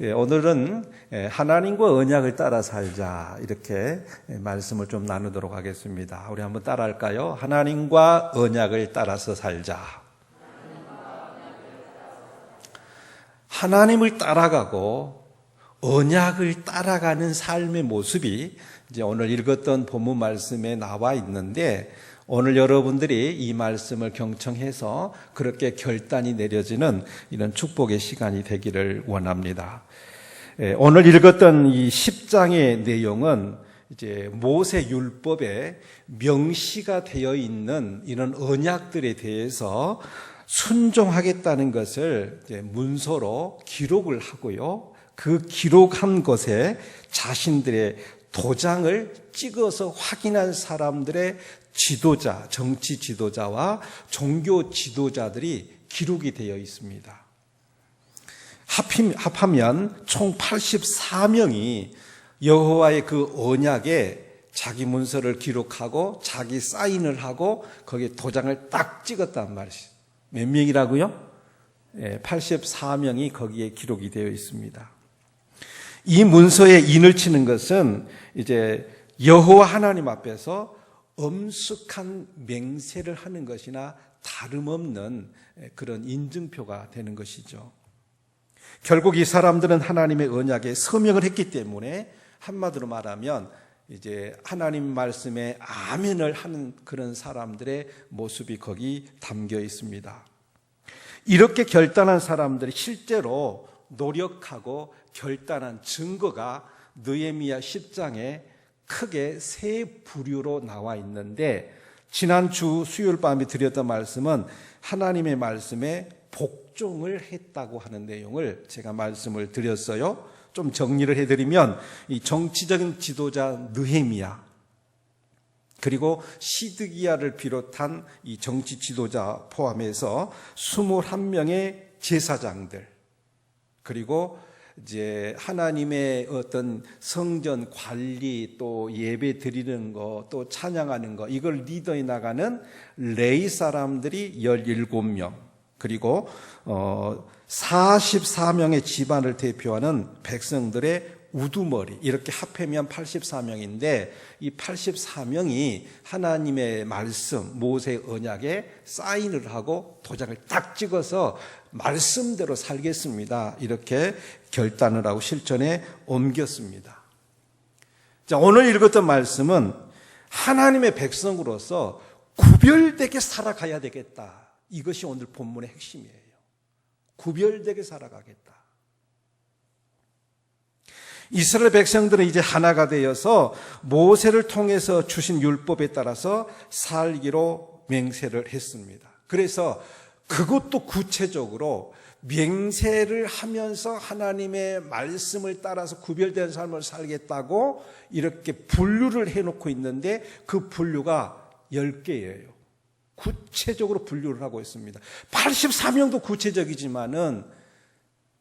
예, 오늘은 예, 하나님과 언약을 따라 살자 이렇게 예, 말씀을 좀 나누도록 하겠습니다. 우리 한번 따라할까요? 하나님과 언약을 따라서 살자. 하나님을 따라가고 언약을 따라가는 삶의 모습이 이제 오늘 읽었던 본문 말씀에 나와 있는데 오늘 여러분들이 이 말씀을 경청해서 그렇게 결단이 내려지는 이런 축복의 시간이 되기를 원합니다. 예, 오늘 읽었던 이 10장의 내용은 이제 모세 율법에 명시가 되어 있는 이런 언약들에 대해서 순종하겠다는 것을 문서로 기록을 하고요. 그 기록한 것에 자신들의 도장을 찍어서 확인한 사람들의 지도자, 정치 지도자와 종교 지도자들이 기록이 되어 있습니다. 합하면 총 84명이 여호와의 그 언약에 자기 문서를 기록하고 자기 사인을 하고 거기에 도장을 딱 찍었단 말이죠. 몇 명이라고요? 84명이 거기에 기록이 되어 있습니다. 이 문서에 인을 치는 것은 이제 여호와 하나님 앞에서 엄숙한 맹세를 하는 것이나 다름없는 그런 인증표가 되는 것이죠. 결국 이 사람들은 하나님의 언약에 서명을 했기 때문에 한마디로 말하면 이제 하나님 말씀에 아멘을 하는 그런 사람들의 모습이 거기 담겨 있습니다. 이렇게 결단한 사람들이 실제로 노력하고 결단한 증거가 느에미야 10장에 크게 세 부류로 나와 있는데 지난주 수요일 밤에 드렸던 말씀은 하나님의 말씀에 복종을 했다고 하는 내용을 제가 말씀을 드렸어요. 좀 정리를 해드리면 이 정치적인 지도자 느헤미야 그리고 시드기야를 비롯한 이 정치 지도자 포함해서 21명의 제사장들 그리고 이제 하나님의 어떤 성전 관리 또 예배 드리는 거 또 찬양하는 거 이걸 리더에 나가는 레이 사람들이 17명. 그리고 어 44명의 집안을 대표하는 백성들의 우두머리. 이렇게 합하면 84명인데 이 84명이 하나님의 말씀 모세 언약에 사인을 하고 도장을 딱 찍어서 말씀대로 살겠습니다. 이렇게 결단을 하고 실천에 옮겼습니다. 자, 오늘 읽었던 말씀은 하나님의 백성으로서 구별되게 살아가야 되겠다. 이것이 오늘 본문의 핵심이에요. 구별되게 살아가겠다. 이스라엘 백성들은 이제 하나가 되어서 모세를 통해서 주신 율법에 따라서 살기로 맹세를 했습니다. 그래서 그것도 구체적으로 맹세를 하면서 하나님의 말씀을 따라서 구별된 삶을 살겠다고 이렇게 분류를 해놓고 있는데 그 분류가 10개예요. 구체적으로 분류를 하고 있습니다. 84명도 구체적이지만은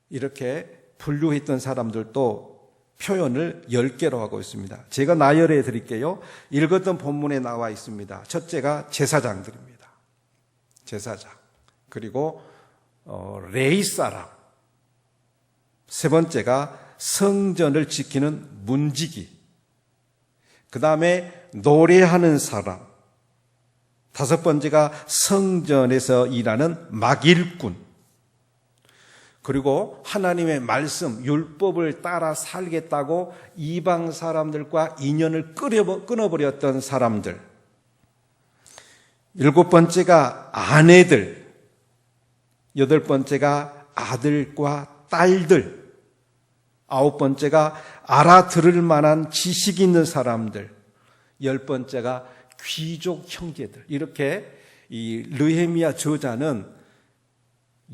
이렇게 분류했던 사람들도 표현을 10개로 하고 있습니다. 제가 나열해 드릴게요. 읽었던 본문에 나와 있습니다. 첫째가 제사장들입니다. 제사장. 그리고 어, 레이 사람. 세 번째가 성전을 지키는 문지기. 그 다음에 노래하는 사람. 다섯 번째가 성전에서 일하는 막일꾼. 그리고 하나님의 말씀, 율법을 따라 살겠다고 이방 사람들과 인연을 끊어버렸던 사람들. 일곱 번째가 아내들. 여덟 번째가 아들과 딸들. 아홉 번째가 알아들을 만한 지식 있는 사람들. 열 번째가 귀족 형제들. 이렇게 이 르헤미야 저자는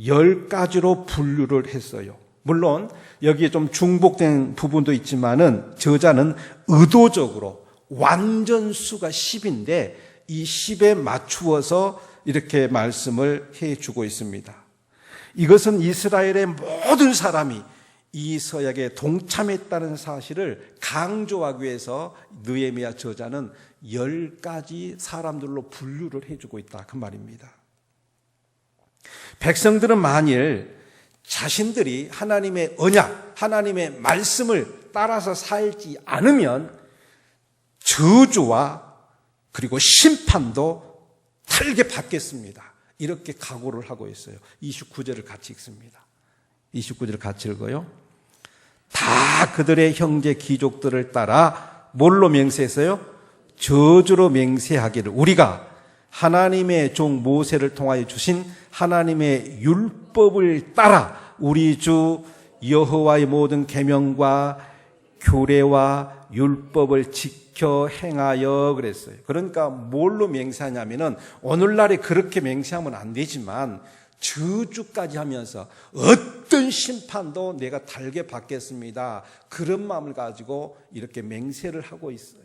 열 가지로 분류를 했어요. 물론 여기에 좀 중복된 부분도 있지만은 저자는 의도적으로 완전 수가 10인데 이 10에 맞추어서 이렇게 말씀을 해 주고 있습니다. 이것은 이스라엘의 모든 사람이 이 서약에 동참했다는 사실을 강조하기 위해서 느에미아 저자는 열 가지 사람들로 분류를 해주고 있다 그 말입니다. 백성들은 만일 자신들이 하나님의 언약, 하나님의 말씀을 따라서 살지 않으면 저주와 그리고 심판도 달게 받겠습니다. 이렇게 각오를 하고 있어요. 29절을 같이 읽습니다. 29절 같이 읽어요. 다 그들의 형제 귀족들을 따라 뭘로 맹세했어요? 저주로 맹세하기를 우리가 하나님의 종 모세를 통하여 주신 하나님의 율법을 따라 우리 주 여호와의 모든 계명과 교례와 율법을 지 켜 행하여 그랬어요. 그러니까 뭘로 맹세하냐면은 오늘날에 그렇게 맹세하면 안 되지만 저주까지 하면서 어떤 심판도 내가 달게 받겠습니다. 그런 마음을 가지고 이렇게 맹세를 하고 있어요.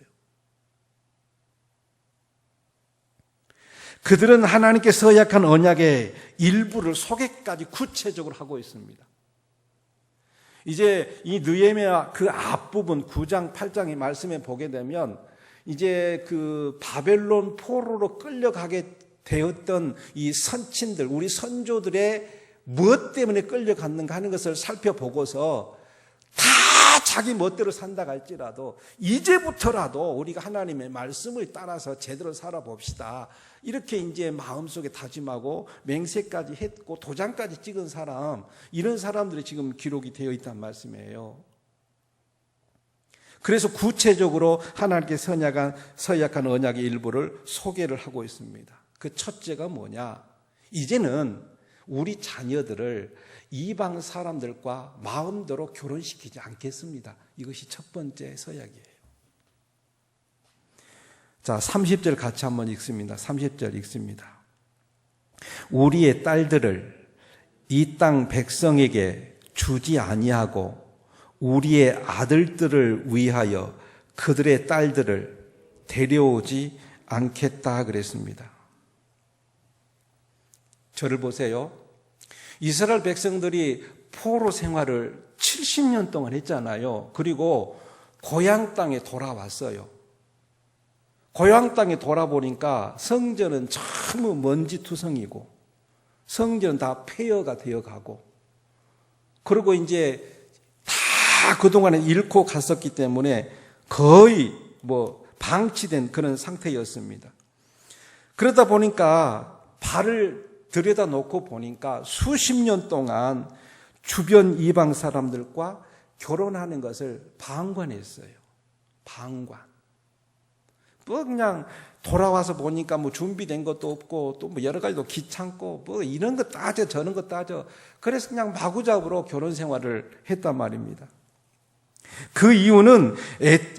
그들은 하나님께 서약한 언약의 일부를 소개까지 구체적으로 하고 있습니다. 이제 이 느헤미야 그 앞부분 9장 8장의 말씀에 보게 되면 이제 그 바벨론 포로로 끌려가게 되었던 이 선친들 우리 선조들의 무엇 때문에 끌려갔는가 하는 것을 살펴보고서 다 자기 멋대로 산다 할지라도 이제부터라도 우리가 하나님의 말씀을 따라서 제대로 살아봅시다. 이렇게 이제 마음속에 다짐하고 맹세까지 했고 도장까지 찍은 사람 이런 사람들이 지금 기록이 되어 있단 말씀이에요. 그래서 구체적으로 하나님께 선약한 서약한 언약의 일부를 소개를 하고 있습니다. 그 첫째가 뭐냐? 이제는 우리 자녀들을 이방 사람들과 마음대로 결혼시키지 않겠습니다. 이것이 첫 번째 서약이에요. 자, 30절 같이 한번 읽습니다. 30절 읽습니다. 우리의 딸들을 이 땅 백성에게 주지 아니하고 우리의 아들들을 위하여 그들의 딸들을 데려오지 않겠다 그랬습니다. 저를 보세요. 이스라엘 백성들이 포로 생활을 70년 동안 했잖아요. 그리고 고향 땅에 돌아왔어요. 고향 땅에 돌아보니까 성전은 전부 먼지 투성이고 성전은 다 폐허가 되어 가고 그리고 이제 다 그동안에 잃고 갔었기 때문에 거의 뭐 방치된 그런 상태였습니다. 그러다 보니까 발을 들여다 놓고 보니까 수십 년 동안 주변 이방 사람들과 결혼하는 것을 방관했어요. 방관. 뭐 그냥 돌아와서 보니까 뭐 준비된 것도 없고 또 뭐 여러 가지도 귀찮고 뭐 이런 거 따져 저런 거 따져 그래서 그냥 마구잡으로 결혼 생활을 했단 말입니다. 그 이유는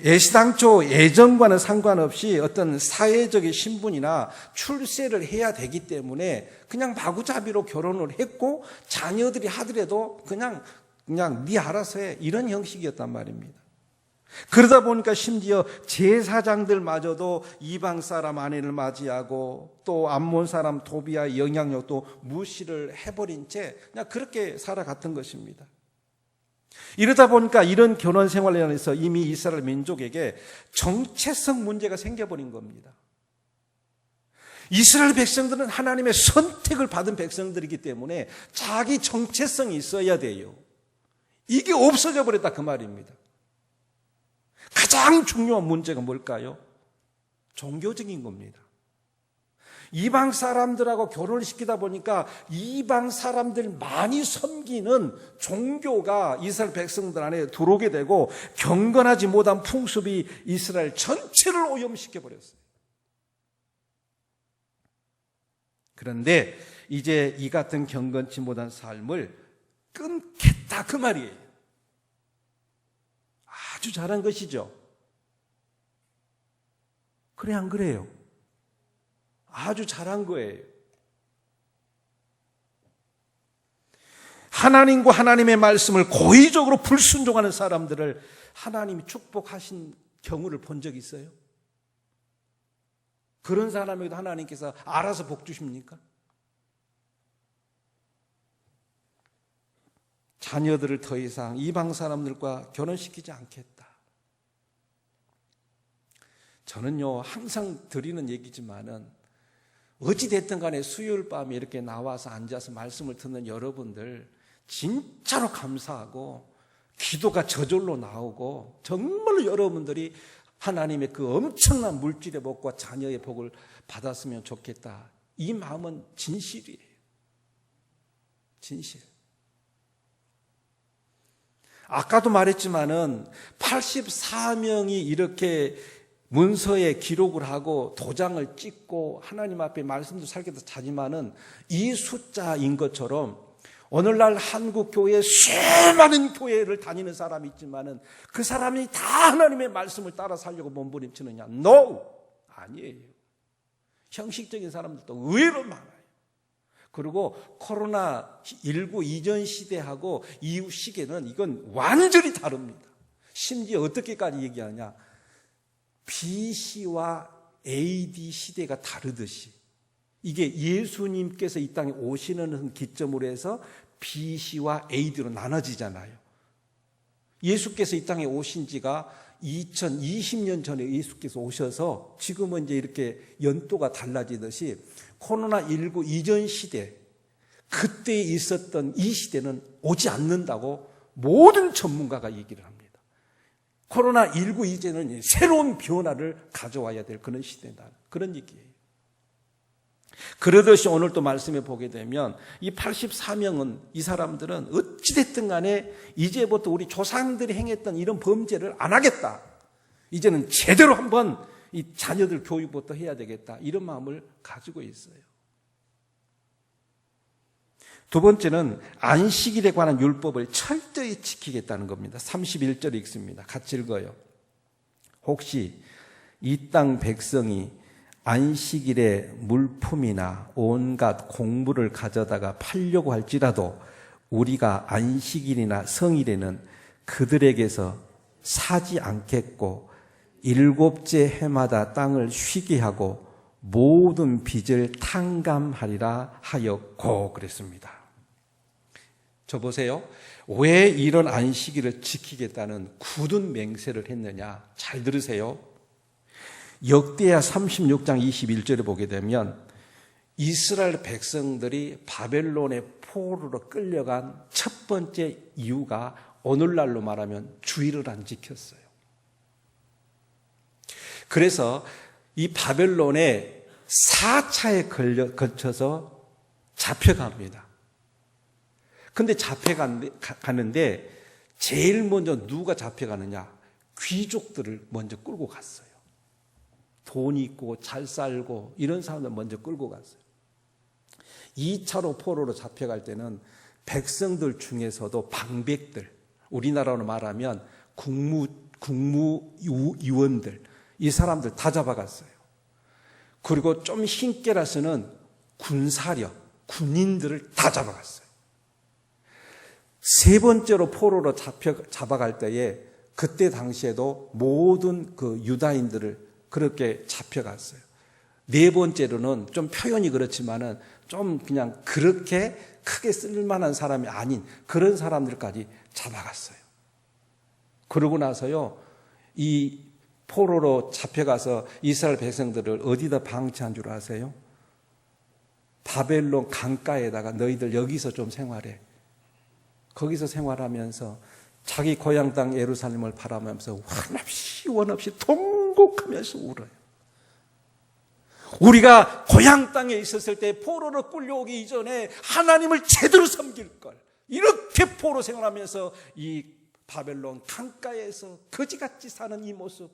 애시당초 예전과는 상관없이 어떤 사회적인 신분이나 출세를 해야 되기 때문에 그냥 마구잡이로 결혼을 했고 자녀들이 하더라도 그냥 그냥 네 알아서 해 이런 형식이었단 말입니다. 그러다 보니까 심지어 제사장들마저도 이방 사람 아내를 맞이하고 또 암몬 사람 도비아 영향력도 무시를 해버린 채 그냥 그렇게 살아갔던 것입니다. 이러다 보니까 이런 결혼 생활에 관해서 이미 이스라엘 민족에게 정체성 문제가 생겨버린 겁니다. 이스라엘 백성들은 하나님의 선택을 받은 백성들이기 때문에 자기 정체성이 있어야 돼요. 이게 없어져 버렸다 그 말입니다. 가장 중요한 문제가 뭘까요? 종교적인 겁니다. 이방 사람들하고 결혼을 시키다 보니까 이방 사람들 많이 섬기는 종교가 이스라엘 백성들 안에 들어오게 되고 경건하지 못한 풍습이 이스라엘 전체를 오염시켜 버렸어요. 그런데 이제 이 같은 경건치 못한 삶을 끊겠다 그 말이에요. 아주 잘한 것이죠. 그래 안 그래요? 아주 잘한 거예요. 하나님과 하나님의 말씀을 고의적으로 불순종하는 사람들을 하나님이 축복하신 경우를 본적 있어요? 그런 사람에게도 하나님께서 알아서 복 주십니까? 자녀들을 더 이상 이방 사람들과 결혼시키지 않겠다. 저는요, 항상 드리는 얘기지만은 어찌됐든 간에 수요일 밤에 이렇게 나와서 앉아서 말씀을 듣는 여러분들 진짜로 감사하고 기도가 저절로 나오고 정말로 여러분들이 하나님의 그 엄청난 물질의 복과 자녀의 복을 받았으면 좋겠다. 이 마음은 진실이에요. 진실. 아까도 말했지만은 84명이 이렇게 문서에 기록을 하고 도장을 찍고 하나님 앞에 말씀도 살게도 자지만은 이 숫자인 것처럼 오늘날 한국 교회에 수많은 교회를 다니는 사람이 있지만은 그 사람이 다 하나님의 말씀을 따라 살려고 몸부림치느냐? No! 아니에요. 형식적인 사람들도 의외로 많아요. 그리고 코로나 19 이전 시대하고 이후 시계는 이건 완전히 다릅니다. 심지어 어떻게까지 얘기하냐? BC와 AD 시대가 다르듯이 이게 예수님께서 이 땅에 오시는 기점으로 해서 BC와 AD로 나눠지잖아요. 예수께서 이 땅에 오신 지가 2020년 전에 예수께서 오셔서 지금은 이제 이렇게 연도가 달라지듯이 코로나19 이전 시대, 그때 있었던 이 시대는 오지 않는다고 모든 전문가가 얘기를 합니다. 코로나19 이제는 새로운 변화를 가져와야 될 그런 시대다. 그런 얘기예요. 그러듯이 오늘 또 말씀해 보게 되면 이 84명은 이 사람들은 어찌됐든 간에 이제부터 우리 조상들이 행했던 이런 범죄를 안 하겠다. 이제는 제대로 한번 이 자녀들 교육부터 해야 되겠다. 이런 마음을 가지고 있어요. 두 번째는 안식일에 관한 율법을 철저히 지키겠다는 겁니다. 31절 읽습니다. 같이 읽어요. 혹시 이 땅 백성이 안식일에 물품이나 온갖 공물을 가져다가 팔려고 할지라도 우리가 안식일이나 성일에는 그들에게서 사지 않겠고 일곱째 해마다 땅을 쉬게 하고 모든 빚을 탕감하리라 하였고 그랬습니다. 저 보세요. 왜 이런 안식일을 지키겠다는 굳은 맹세를 했느냐? 잘 들으세요. 역대야 36장 21절에 보게 되면 이스라엘 백성들이 바벨론의 포로로 끌려간 첫 번째 이유가 오늘날로 말하면 주의를 안 지켰어요. 그래서 이 바벨론의 4차에 걸려, 거쳐서 잡혀갑니다. 근데 잡혀가는데 제일 먼저 누가 잡혀가느냐? 귀족들을 먼저 끌고 갔어요. 돈이 있고 잘 살고 이런 사람들 먼저 끌고 갔어요. 2차로 포로로 잡혀갈 때는 백성들 중에서도 방백들, 우리나라로 말하면 국무, 국무 위원들, 이 사람들 다 잡아갔어요. 그리고 좀 힘께라서는 군사력, 군인들을 다 잡아갔어요. 세 번째로 포로로 잡혀, 잡아갈 때에 그때 당시에도 모든 그 유다인들을 그렇게 잡혀갔어요. 네 번째로는 좀 표현이 그렇지만은 좀 그냥 그렇게 크게 쓸만한 사람이 아닌 그런 사람들까지 잡아갔어요. 그러고 나서요, 이 포로로 잡혀가서 이스라엘 백성들을 어디다 방치한 줄 아세요? 바벨론 강가에다가 너희들 여기서 좀 생활해. 거기서 생활하면서 자기 고향 땅 예루살렘을 바라보면서 원없이 원없이 통곡하면서 울어요. 우리가 고향 땅에 있었을 때 포로로 끌려오기 이전에 하나님을 제대로 섬길 걸. 이렇게 포로 생활하면서 이 바벨론 강가에서 거지같이 사는 이 모습.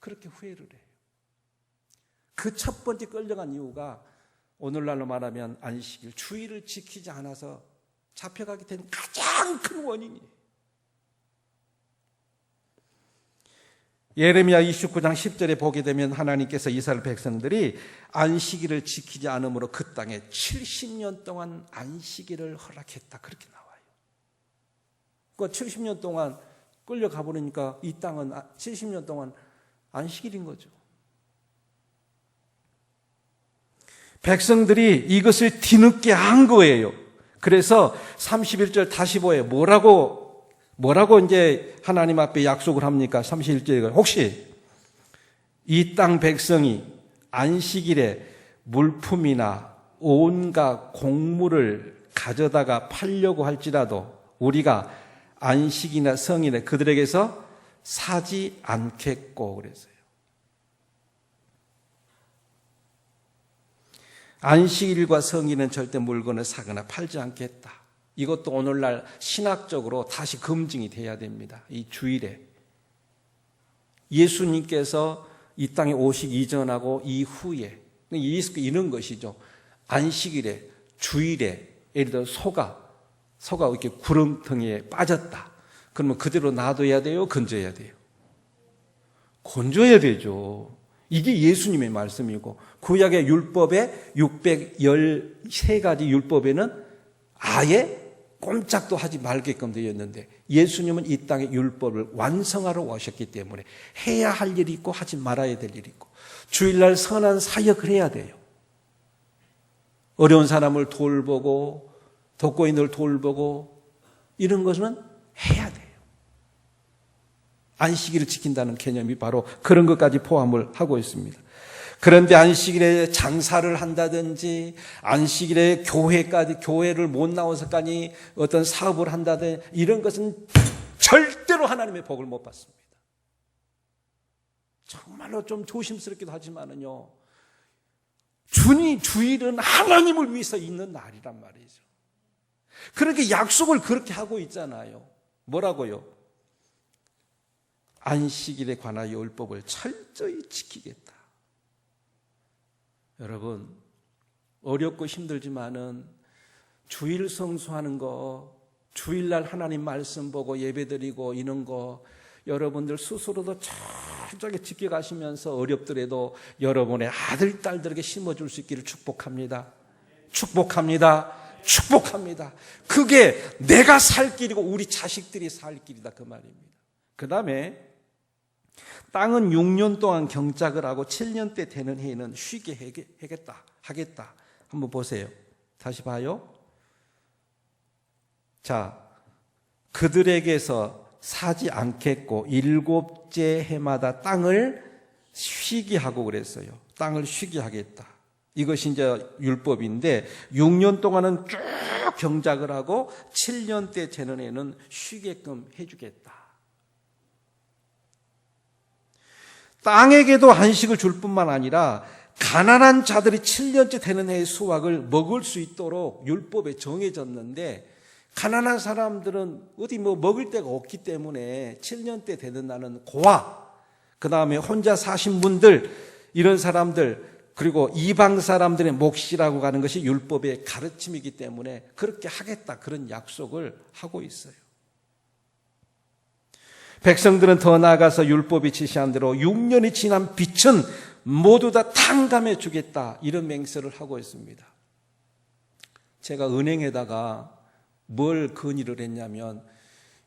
그렇게 후회를 해요. 그 첫 번째 끌려간 이유가 오늘날로 말하면 안식일, 주의를 지키지 않아서 잡혀가게 된 가장 큰 원인이에요. 예레미야 29장 10절에 보게 되면 하나님께서 이스라엘 백성들이 안식일을 지키지 않으므로 그 땅에 70년 동안 안식일을 허락했다. 그렇게 나와요. 그 70년 동안 끌려가 버리니까 이 땅은 70년 아, 동안 안식일인 거죠. 백성들이 이것을 뒤늦게 한 거예요. 그래서 31절 다시 보여 뭐라고 뭐라고 이제 하나님 앞에 약속을 합니까? 31절에 혹시 이 땅 백성이 안식일에 물품이나 온갖 곡물을 가져다가 팔려고 할지라도 우리가 안식이나 성이나 그들에게서 사지 않겠고 그랬어요. 안식일과 성일은 절대 물건을 사거나 팔지 않겠다. 이것도 오늘날 신학적으로 다시 검증이 돼야 됩니다. 이 주일에. 예수님께서 이 땅에 오시기 이전하고 이후에 이런 것이죠. 안식일에, 주일에, 예를 들어 소가, 소가 이렇게 구렁텅이에 빠졌다. 그러면 그대로 놔둬야 돼요? 건져야 돼요? 건져야 되죠. 이게 예수님의 말씀이고 구약의 율법에 613가지 율법에는 아예 꼼짝도 하지 말게끔 되어 있는데 예수님은 이 땅의 율법을 완성하러 오셨기 때문에 해야 할 일이 있고 하지 말아야 될 일이 있고 주일날 선한 사역을 해야 돼요. 어려운 사람을 돌보고 독거인을 돌보고 이런 것은 해야 돼요. 안식일을 지킨다는 개념이 바로 그런 것까지 포함을 하고 있습니다. 그런데 안식일에 장사를 한다든지 안식일에 교회까지 교회를 못 나와서까지 어떤 사업을 한다든지 이런 것은 절대로 하나님의 복을 못 받습니다. 정말로 좀 조심스럽기도 하지만은요. 주니 주일은 하나님을 위해서 있는 날이란 말이죠. 그렇게 약속을 그렇게 하고 있잖아요. 뭐라고요? 안식일에 관하여 율법을 철저히 지키겠다. 여러분, 어렵고 힘들지만은 주일 성수하는 거, 주일날 하나님 말씀 보고 예배드리고 이런 거, 여러분들 스스로도 철저하게 지켜가시면서 어렵더라도 여러분의 아들, 딸들에게 심어줄 수 있기를 축복합니다. 축복합니다. 축복합니다. 그게 내가 살 길이고 우리 자식들이 살 길이다. 그 말입니다. 그 다음에 땅은 6년 동안 경작을 하고 7년 때 되는 해에는 쉬게 하겠다. 하겠다. 한번 보세요. 다시 봐요. 자, 그들에게서 사지 않겠고 일곱째 해마다 땅을 쉬게 하고 그랬어요. 땅을 쉬게 하겠다. 이것이 이제 율법인데 6년 동안은 쭉 경작을 하고 7년 때 되는 해는 쉬게끔 해주겠다. 땅에게도 한식을 줄 뿐만 아니라 가난한 자들이 7년째 되는 해의 수확을 먹을 수 있도록 율법에 정해졌는데 가난한 사람들은 어디 뭐 먹을 데가 없기 때문에 7년 때 되는 날은 고아, 그 다음에 혼자 사신 분들, 이런 사람들, 그리고 이방 사람들의 몫이라고 가는 것이 율법의 가르침이기 때문에 그렇게 하겠다 그런 약속을 하고 있어요. 백성들은 더 나아가서 율법이 지시한 대로 6년이 지난 빛은 모두 다 탕감해 주겠다. 이런 맹세를 하고 있습니다. 제가 은행에다가 뭘 건의를 했냐면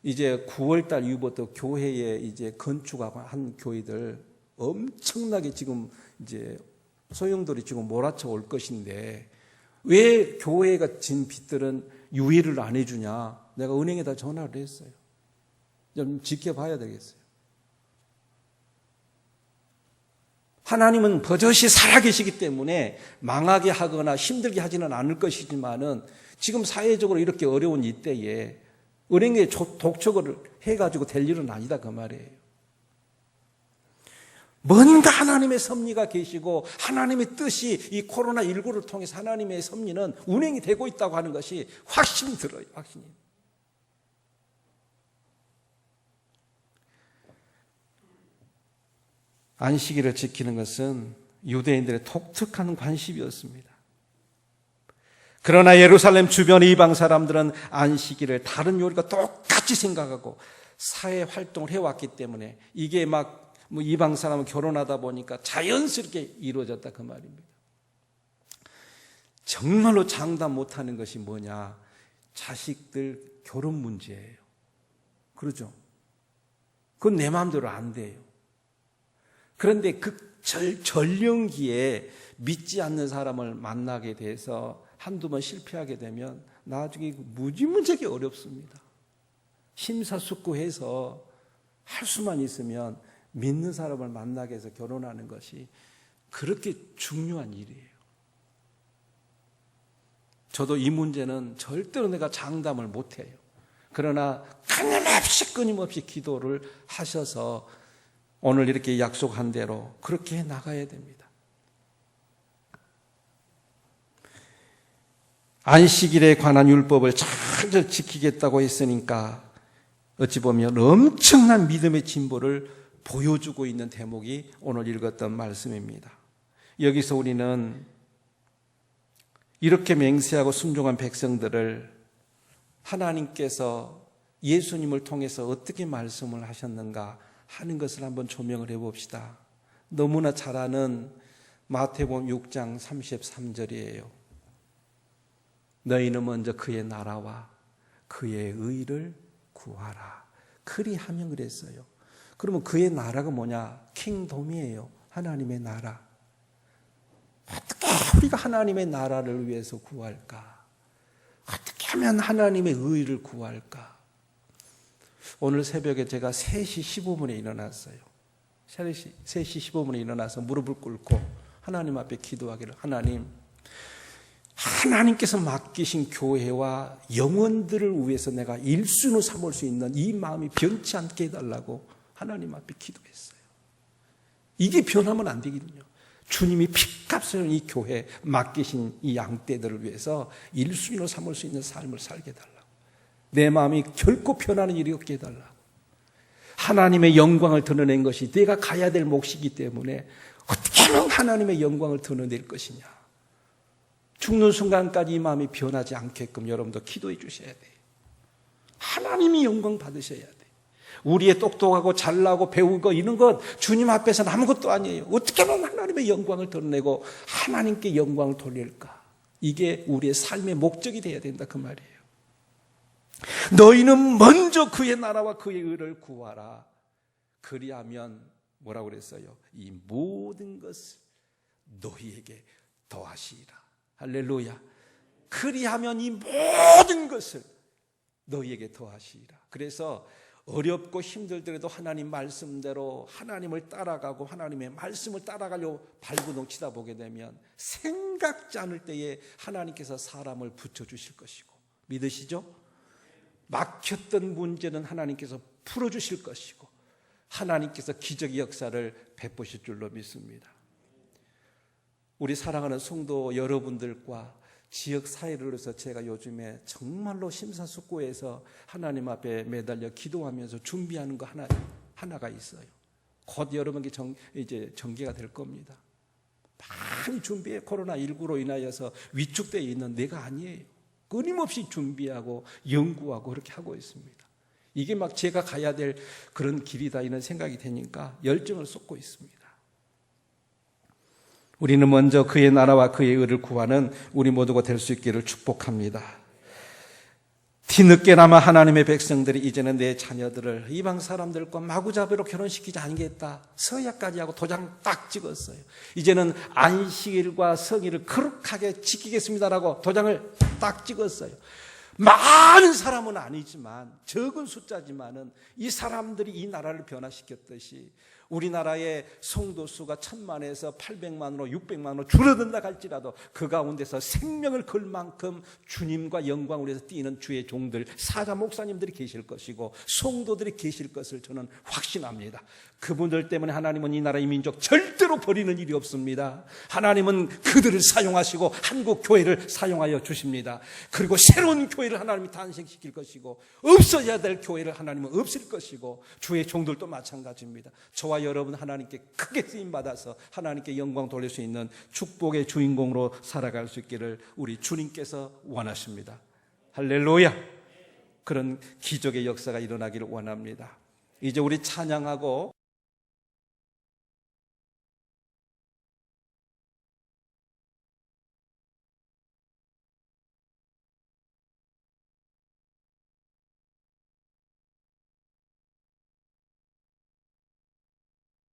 이제 9월 달 이후부터 교회에 이제 건축하고 한 교회들 엄청나게 지금 이제 소용돌이 지금 몰아쳐 올 것인데 왜 교회가 진 빚들은 유예를 안 해주냐? 내가 은행에다 전화를 했어요. 좀 지켜봐야 되겠어요. 하나님은 버젓이 살아계시기 때문에 망하게 하거나 힘들게 하지는 않을 것이지만은 지금 사회적으로 이렇게 어려운 이때에 은행에 독촉을 해가지고 될 일은 아니다 그 말이에요. 뭔가 하나님의 섭리가 계시고 하나님의 뜻이 이 코로나19를 통해서 하나님의 섭리는 운행이 되고 있다고 하는 것이 확신이 들어요. 확신이. 안식일을 지키는 것은 유대인들의 독특한 관심이었습니다. 그러나 예루살렘 주변 이방 사람들은 안식일을 다른 요리가 똑같이 생각하고 사회 활동을 해왔기 때문에 이게 막 뭐 이방 사람은 결혼하다 보니까 자연스럽게 이루어졌다 그 말입니다. 정말로 장담 못하는 것이 뭐냐? 자식들 결혼 문제예요. 그러죠? 그건 내 마음대로 안 돼요. 그런데 그 절, 전령기에 믿지 않는 사람을 만나게 돼서 한두 번 실패하게 되면 나중에 무지무지하게 어렵습니다. 심사숙고해서 할 수만 있으면 믿는 사람을 만나게 해서 결혼하는 것이 그렇게 중요한 일이에요. 저도 이 문제는 절대로 내가 장담을 못해요. 그러나 끊임없이 끊임없이 기도를 하셔서 오늘 이렇게 약속한 대로 그렇게 나가야 됩니다. 안식일에 관한 율법을 잘 지키겠다고 했으니까 어찌 보면 엄청난 믿음의 진보를 보여주고 있는 대목이 오늘 읽었던 말씀입니다. 여기서 우리는 이렇게 맹세하고 순종한 백성들을 하나님께서 예수님을 통해서 어떻게 말씀을 하셨는가 하는 것을 한번 조명을 해봅시다. 너무나 잘 아는 마태복음 6장 33절이에요. 너희는 먼저 그의 나라와 그의 의를 구하라. 그리하면 그랬어요. 그러면 그의 나라가 뭐냐? 킹돔이에요. 하나님의 나라. 어떻게 우리가 하나님의 나라를 위해서 구할까? 어떻게 하면 하나님의 의를 구할까? 오늘 새벽에 제가 3시 15분에 일어났어요. 3시, 3시 15분에 일어나서 무릎을 꿇고 하나님 앞에 기도하기를 하나님 하나님께서 맡기신 교회와 영혼들을 위해서 내가 일순을 삼을 수 있는 이 마음이 변치 않게 해달라고 하나님 앞에 기도했어요. 이게 변하면 안 되거든요. 주님이 피값을 이 교회 맡기신 이 양떼들을 위해서 일순위로 삼을 수 있는 삶을 살게 해달라고. 내 마음이 결코 변하는 일이 없게 해달라고. 하나님의 영광을 드러낸 것이 내가 가야 될 몫이기 때문에 어떻게 하면 하나님의 영광을 드러낼 것이냐. 죽는 순간까지 이 마음이 변하지 않게끔 여러분도 기도해 주셔야 돼요. 하나님이 영광 받으셔야 돼요. 우리의 똑똑하고 잘나고 배우고 이런 것 주님 앞에서는 아무것도 아니에요. 어떻게 하면 하나님의 영광을 드러내고 하나님께 영광을 돌릴까? 이게 우리의 삶의 목적이 되어야 된다 그 말이에요. 너희는 먼저 그의 나라와 그의 의를 구하라. 그리하면 뭐라고 그랬어요? 이 모든 것을 너희에게 더하시리라. 할렐루야. 그리하면 이 모든 것을 너희에게 더하시리라. 그래서 어렵고 힘들더라도 하나님 말씀대로 하나님을 따라가고 하나님의 말씀을 따라가려고 발구동 치다 보게 되면 생각지 않을 때에 하나님께서 사람을 붙여주실 것이고 믿으시죠? 막혔던 문제는 하나님께서 풀어주실 것이고 하나님께서 기적의 역사를 베푸실 줄로 믿습니다. 우리 사랑하는 성도 여러분들과 지역 사회를 위해서 제가 요즘에 정말로 심사숙고해서 하나님 앞에 매달려 기도하면서 준비하는 거 하나 하나가 있어요. 곧 여러분께 정, 이제 전개가 될 겁니다. 많이 준비해 코로나 19로 인하여서 위축되어 있는 내가 아니에요. 끊임없이 준비하고 연구하고 그렇게 하고 있습니다. 이게 막 제가 가야 될 그런 길이다 이런 생각이 되니까 열정을 쏟고 있습니다. 우리는 먼저 그의 나라와 그의 의를 구하는 우리 모두가 될 수 있기를 축복합니다. 뒤늦게나마 하나님의 백성들이 이제는 내 자녀들을 이방 사람들과 마구잡이로 결혼시키지 않겠다. 서약까지 하고 도장 딱 찍었어요. 이제는 안식일과 성일을 거룩하게 지키겠습니다라고 도장을 딱 찍었어요. 많은 사람은 아니지만 적은 숫자지만은 이 사람들이 이 나라를 변화시켰듯이 우리나라의 성도 수가 천만에서 800만으로 600만으로 줄어든다 할지라도 그 가운데서 생명을 걸 만큼 주님과 영광을 위해서 뛰는 주의 종들 사자 목사님들이 계실 것이고 성도들이 계실 것을 저는 확신합니다. 그분들 때문에 하나님은 이 나라의 민족 절대로 버리는 일이 없습니다. 하나님은 그들을 사용하시고 한국 교회를 사용하여 주십니다. 그리고 새로운 교회를 하나님이 탄생시킬 것이고 없어져야 될 교회를 하나님은 없앨 것이고 주의 종들도 마찬가지입니다. 여러분 하나님께 크게 쓰임 받아서 하나님께 영광 돌릴 수 있는 축복의 주인공으로 살아갈 수 있기를 우리 주님께서 원하십니다. 할렐루야. 그런 기적의 역사가 일어나기를 원합니다. 이제 우리 찬양하고